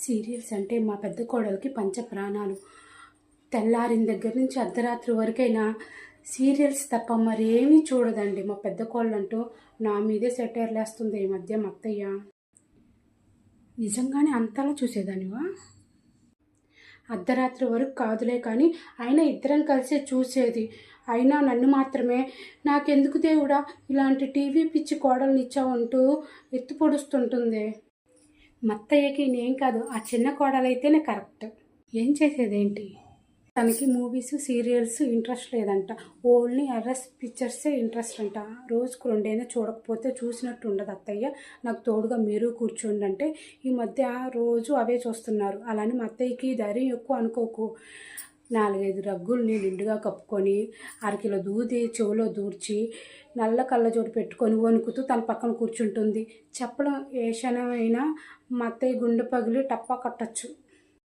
Serials అంటే మా పెద్ద కోడలికి పంచ ప్రాణాలు తెల్లారిన దగ్గర నుంచి అర్ధరాత్రి వరకైనా సీరియల్స్ తప్ప మరేమీ చూడదండి. మా పెద్ద కోళ్ళంటూ నా మీదే సెటైర్లు వేస్తుంది ఈ మధ్య మా అత్తయ్య. నిజంగానే అంతలా చూసేదానివా? అర్ధరాత్రి వరకు కాదులే కానీ అయినా ఇద్దరం కలిసే చూసేది. అయినా నన్ను మాత్రమే. నాకెందుకు దేవుడా? ఇలాంటి టీవీ పిచ్చి కోడల్ని ఇచ్చావంటూ ఎత్తు పొడుస్తుంటుంది మత్తయ్యకి నేను కాదు ఆ చిన్న కోడలైతేనే కరెక్ట్. ఏం చేసేదేంటి? తనకి మూవీస్ సీరియల్స్ ఇంట్రెస్ట్ లేదంట. ఓన్లీ ఎర్రస్ పిక్చర్సే ఇంట్రెస్ట్ అంట. రోజుకు రెండైనా చూడకపోతే చూసినట్టు ఉండదు అత్తయ్య. నాకు తోడుగా మీరు కూర్చోండి అంటే ఈ మధ్య రోజు అవే చూస్తున్నారు. అలానే మా అత్తయ్యకి ధైర్యం ఎక్కువ అనుకోకు. నాలుగైదు రగ్గుల్ని నిండుగా కప్పుకొని అరకిలో దూది చెవులో దూర్చి నల్ల కళ్ళజోడు పెట్టుకొని వణుకుతూ తన పక్కన కూర్చుంటుంది. చెప్పడం ఏ క్షణమైనా మా అత్తయ్య గుండె పగిలి టప్పా కట్టచ్చు.